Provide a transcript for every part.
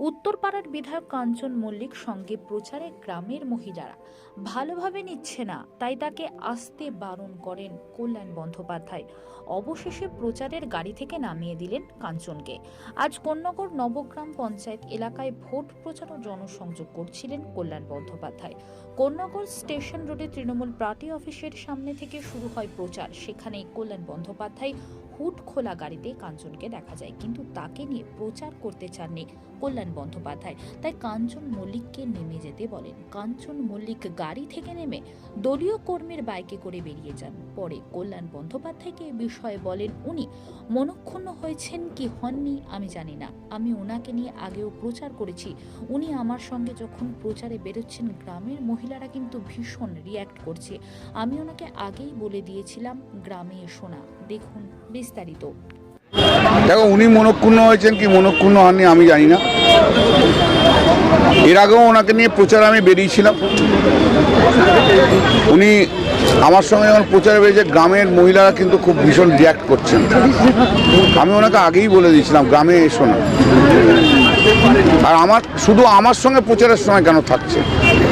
উত্তরপাড়ার বিধায়ক কাঞ্চন মল্লিক সঙ্গে প্রচারে গ্রামের মহিলারা। ভালোভাবে নিচ্ছে না, তাই তাকে আসতে বারণ করেন কল্যাণ বন্দ্যোপাধ্যায়। অবশেষে প্রচারের গাড়ি থেকে নামিয়ে দিলেন কাঞ্চনকে। আজ কন্যাগর নবগ্রাম পঞ্চায়েত এলাকায় ভোট প্রচার ও জনসংযোগ করছিলেন কল্যাণ বন্দ্যোপাধ্যায়। কন্যাগর স্টেশন রোডে তৃণমূল পার্টি অফিসের সামনে থেকে শুরু হয় প্রচার। সেখানেই কল্যাণ বন্দ্যোপাধ্যায় হুট খোলা গাড়িতে কাঞ্চনকে দেখা যায়, কিন্তু তাকে নিয়ে প্রচার করতে চাননি কল্যাণ বন্দ্যোপাধ্যায়। তাই কাঞ্চন মল্লিককে নেমে যেতে বলেন। কাঞ্চন মল্লিক গাড়ি থেকে নেমে দলীয় কর্মীর বাইকে করে বেরিয়ে যান। পরে কল্যাণ বন্দ্যোপাধ্যায়কে এ বিষয়ে বলেন, উনি মনক্ষুণ্ণ হয়েছেন কি হননি আমি জানি না। আমি ওনাকে নিয়ে আগেও প্রচার করেছি। উনি আমার সঙ্গে যখন প্রচারে বেরোচ্ছেন, গ্রামের মহিলারা কিন্তু ভীষণ রিয়্যাক্ট করছে। আমি ওনাকে আগেই বলে দিয়েছিলাম, গ্রামে এসো না। দেখুন বিস্তারিত। দেখো, উনি মনক্ষুণ্ণ হয়েছেন কি মনক্ষুণ্ণ হননি আমি জানি না। এর আগেও ওনাকে নিয়ে প্রচার আমি বেরিয়েছিলাম। উনি আমার সঙ্গে যখন প্রচারে বেরিয়েছে, গ্রামের মহিলারা কিন্তু খুব ভীষণ রিয়াক্ট করছেন। আমি ওনাকে আগেই বলে দিয়েছিলাম, গ্রামে এসো না। আর আমার, শুধু আমার সঙ্গে প্রচারের সময় কেন থাকছে?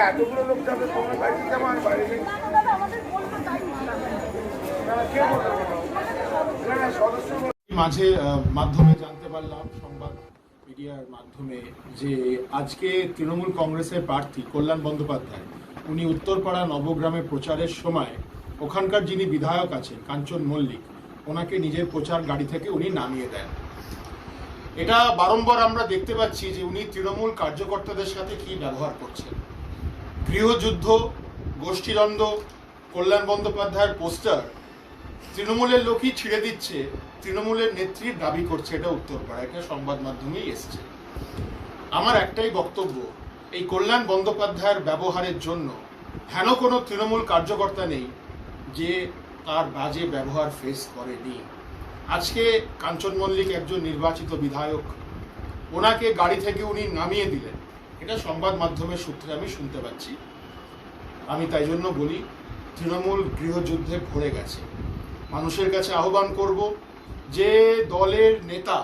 এতগুলো লোক যাবে তোমার নেই। কে বলতে না সদস্য মাঝে মাধ্যমে জানতে পারলাম সংবাদ মিডিয়ার মাধ্যমে যে আজকে তৃণমূল কংগ্রেসের প্রার্থী কল্যাণ বন্দ্যোপাধ্যায় উনি উত্তরপাড়া নবগ্রামে প্রচারের সময় ওখানকার যিনি বিধায়ক আছেন কাঞ্চন মল্লিক ওনাকে নিজের প্রচার গাড়ি থেকে উনি নামিয়ে দেন। এটা বারংবার আমরা দেখতে পাচ্ছি যে উনি তৃণমূল কার্যকর্তাদের সাথে কি ব্যবহার করছেন। গৃহযুদ্ধ, গোষ্ঠীদ্বন্দ্ব, কল্যাণ বন্দ্যোপাধ্যায়ের পোস্টার তৃণমূলের লোকই ছিঁড়ে দিচ্ছে, তৃণমূলের নেত্রীর দাবি করছে, এটা উত্তরপাড়া এটা সংবাদ মাধ্যমেই এসছে। আমার একটাই বক্তব্য, এই কল্যাণ বন্দ্যোপাধ্যায়ের ব্যবহারের জন্য, হেন কোনো তৃণমূল কার্যকর্তা নেই যে তার বাজে ব্যবহার ফেস করেনি। আজকে কাঞ্চন মল্লিক একজন নির্বাচিত বিধায়ক, ওনাকে গাড়ি থেকে উনি নামিয়ে দিলেন। এটা সংবাদ মাধ্যমের সূত্রে আমি শুনতে পাচ্ছি। আমি তাই জন্য বলি, তৃণমূল গৃহযুদ্ধে ভরে গেছে। মানুষের কাছে আহ্বান করব যে দলের নেতা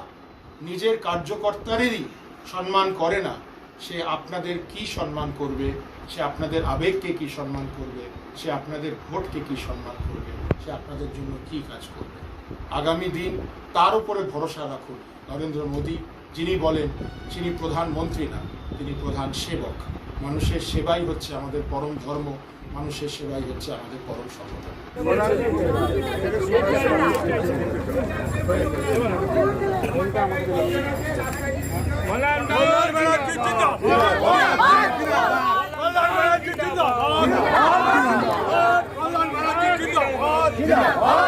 নিজের কার্যকর্তারেরই সম্মান করে না, সে আপনাদের কি সম্মান করবে? সে আপনাদের আবেগকে কি সম্মান করবে? সে আপনাদের ভোটকে কি সম্মান করবে? সে আপনাদের জন্য কি কাজ করবে? আগামী দিন তার উপরে ভরসা রাখুন। নরেন্দ্র মোদী, যিনি বলেন, যিনি প্রধানমন্ত্রী না, তিনি প্রধান সেবক। মানুষের সেবাই হচ্ছে আমাদের পরম ধর্ম, মানুষের সেবাই হচ্ছে আমাদের পরম বলান 听见了！